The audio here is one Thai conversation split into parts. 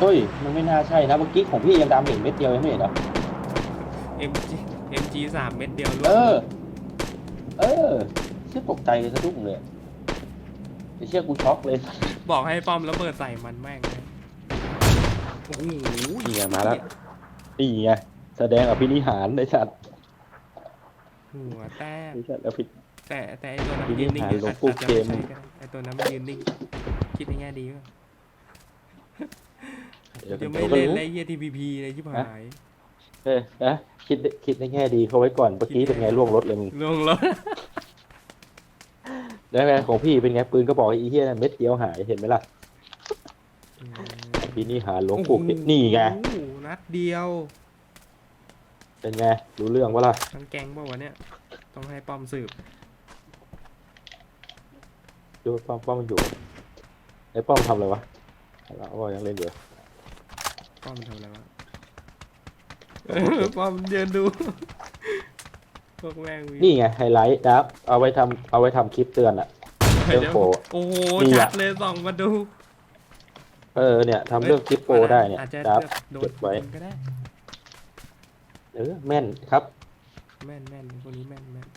เฮ้ย มันไม่น่าใช่นะเมื่อกี้ของพี่ยังดามเห็นเม็ดเดียวยังไม่เห็นเหรอ MG MG สามเม็ดเดียวร่วงเออ เออเชี่ยตกใจสะดุ้งเลยไอ้เชี่ยกูช็อกเลยบอกให้ป้อมระเบิดใส่มันแม่งเลยโอ้โหนี่ไงมาแล้วนี่ไงแสดงอภินิหารในสัตว์หัวแต้มไอ้สัตว์อภิ แต่แต่ไอตัวนั้นทีนี้ยืนนิ่งหายอยู่หลวอางจปู่จะเกไม่มใช่ก็ได้ไอตัวนั้นมันยืนนิ่งคิดในแง่ดีว่ะ เดี๋ยวจะเดี๋ไม่ยวก็เล่นรู้เลยเฮีย TPP เลยชิบหายเออนะคิดคิดในแง่ดีเขาไว้ก่อนเมื่อกี้เป็นไงล่วงรถเลยมึงลงรถแล้วไงของพี่เป็นไงปืนก็บอกไอ้เหี้ยนั่นเม็ดเดียวหายเห็นไหมล่ะอภินิหารหลวงปู่เกมนี่ไงโอ้โหนัดเดียว เป็นไงรู้เรื่องวะล่ะทั้งแก๊งเปล่าวะเนี่ยต้องให้ป้อมสืบดูป้อมป้อมมันอยู่ไอ้ป้อมทำอะไรวะเราว่ายังเล่นอยู่ ป้อมมันทำอะไรวะเออป้อมยืนดู พวกแม่งมีนี่ไงไฮไลท์ดับเอาไว้ทำเอาไว้ทำคลิปเตือนอะ เรื่องโปรโอ้โหนี่ชัอะดเลยส่องมาดูเออเนี่ยทำเรื่องคลิปโปรได้เนี่ยอาจจะดับโดนเก็บไว้ก็ได้ เออแม่นครับแม่นแม่นคนนี้แม่นแม่น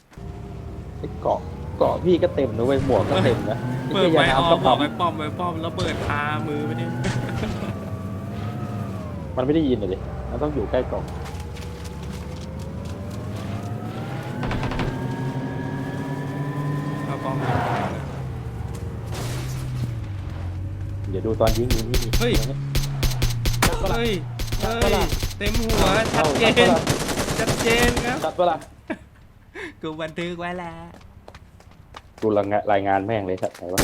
ไอ้เกาะเกาะพี่ก็เต็มนะเว้ยหมวกก็เต็มนะเปิดไอ้ไม้เหี้ยออน้ำมก็บพัอบกไอ้ป้อมไอ้ป้อมแล้วเปิดคามือไปดิ มันไม่ได้ยินเลยมันต้องอยู่ใกล้กล่องเอาป้อมเลย เดี๋ยวดูตอนยิงยิงยิงเฮ้ย เฮ้ย เฮ้ย เต็มหัว ชัดเจน ชัดเจนครับชัดปะล่ะกูบันทึกไว้แล้ว ดูรายงานรายงานแม่งเลยสัตว์ไหนวะ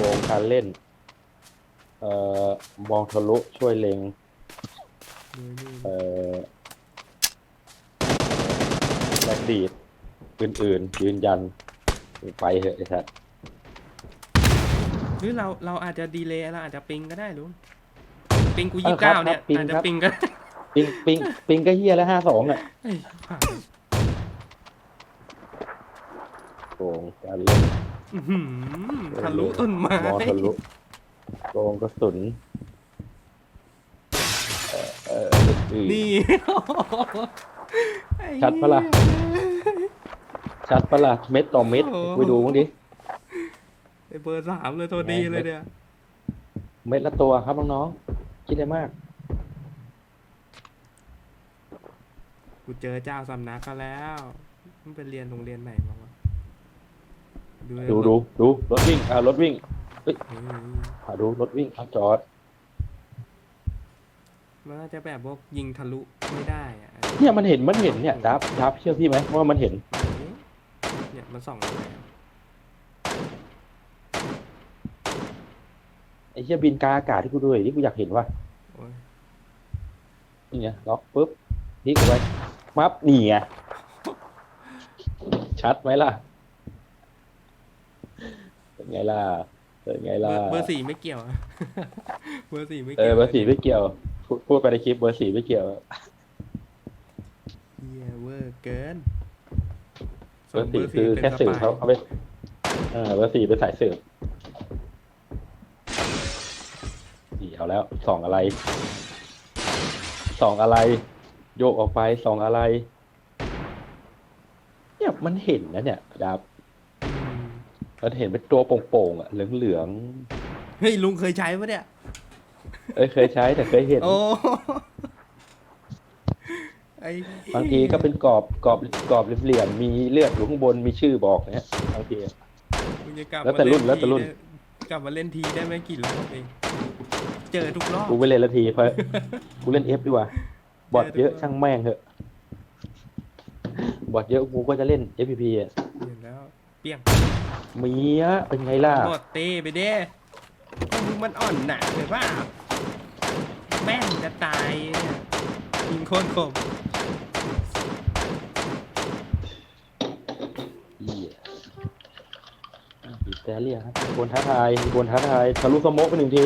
วงการเล่น เอ่อมองทะลุช่วยเล็ง เอ่อแลกดีดอื่นๆ ยืนยัน ไปเถอะไอ้สัตว์หรือเราเราอาจจะดีเลย์เราอาจจะปิงก็ได้ลุงปิงกูเอยี่อสิบครับเก้าเนี่ยครับปิงอาจจะครับปิงก็ได้ปิงปิงปิงก็เฮียแล้วห้าสองอะเฮ้ยผ่านโกงการเล่นอื้อหือทะลุต้นไม้ มองทะลุ โกงกระสุนเอ่อเอ่ออื่นๆนี่ชัดปะล่ะ ชัดปะล่ะเม็ดต่อเม็ดไปดูมั้งดิ ไอเบอร์สามเลยตัวดีเลยเนี่ย เม็ดละตัวครับน้องๆคิดได้มาก กูเจอเจ้าสำนักก็แล้ว มันไปเรียนโรงเรียนไหนมาวะดูเลยดูดูดูรถวิ่งอ่ารถวิ่ง เฮ้ยอ่าดูรถวิ่งอะจอด มันน่าจะแบบพวกยิงทะลุไม่ได้อะเนี่ยมันเห็นมันเห็นเนี่ยดับดับเชื่อพี่ไหมว่ามันเห็น เนี่ยมันส่องอะไรอะไอ้เชี่ยบินกาอากาศที่กูดูหน่อยที่กูอยากเห็นว่าโอ้ยนี่ไงล็อกปุ๊บพลิกเอาไว้มับนี่ไงชัดไหมล่ะ เป็นไงล่ะ เป็นไงเบล่ะอร์เบอร์สี่ไม่เกี่ยวอะเบอร์สี่ไม่เอเกี่อยวเบอร์สี่ไม่เกี่ยว พูดพูดไปในคลิปเบอร์สี่ไม่เกี่ยว เหี้ยเวอร์เกินเบอร์สี่ส่งคือป็นแค่สื่อสปยเขาเอาไปเออเบอร์สี่เป็นสายสืบนี่เอาแล้วสองอะไรสองอะไร โยกออกไปสองอะไร เนี่ยมันเห็นนะเนี่ยดับอื มมันเห็นเป็นตัวโป่งๆอะเหลืองเฮ้ยลุงเคยใช้ปะเนี่ย ๆเอ้ยเคยใช้แต่เคยเห็น โอ้ไอ้บางทีก็เป็นกรอบกรอบกรอบเหลี่ยมๆมีเลือดอยู่ข้างบนมีชื่อบอกเนี่ยบางที มึงจะกลับแล้วแต่มารุ่นเแล้วแต่รุ่นทีได้กลับมาเล่นทีได้ไม่กี่รอบเองเจอทุกรอบ กูไปเล่นละทีเพราะ กูเล่นเอฟดีกว่า บอทเยอะช่างแม่งเถอะ บอทเยอะกูก็จะเล่น FPP อะ เห็นแล้วเปี้ยง มีอะเป็นไงล่ะหมดเต้ไปเด้มึงมันอ่อนหนักเลยว่าแม่งจะตายเนี่ยยิงโคตรคมเหี้ยบีบแต่เรียกครับมีคนท้าทายมีคนท้าทายทะลุสโมกไปหนึ่งที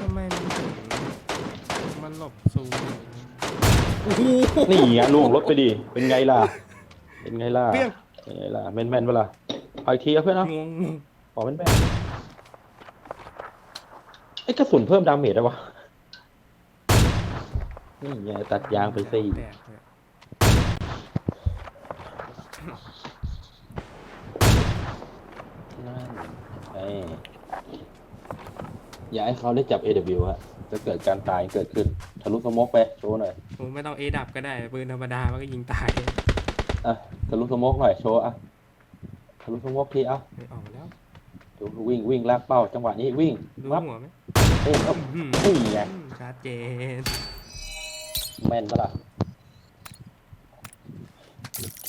ทำไมมันถึงมันหลบซูมโอ้โหนี่ไงล่วงรถไปดิเป็นไงล่ะ เป็นไงล่ะเปี้ยงเป็นไงล่ะแม่นแม่นๆเปะล่า เอาอีกทีเอาเพื่อนเอางงงขอแม่นแม่นไอ้กระสุนเพิ่มดาเมจได้วะนี่ไงตัดยางไปสี่แตกเลยนั่นไอ้อย่าให้เขาได้จับ AW ฮะจะเกิดการตายเกิดขึ้น ทะลุสโมกไปโชว์หน่อยผมไม่ต้องเอดับก็ได้ปืนธรรมดามันก็ยิงตาย อะ ทะลุสโมกหน่อยโชว์อะ ทะลุสโมกทีเอะเฮ้ยออกมาแล้วดูวิ่งวิ่งลากเป้าจังหวะนี้วิ่งรู้มับหัวไหมเอ้ยเอ้าอื้อนี่หือไงชัดเจนแม่นปะล่ะโอเค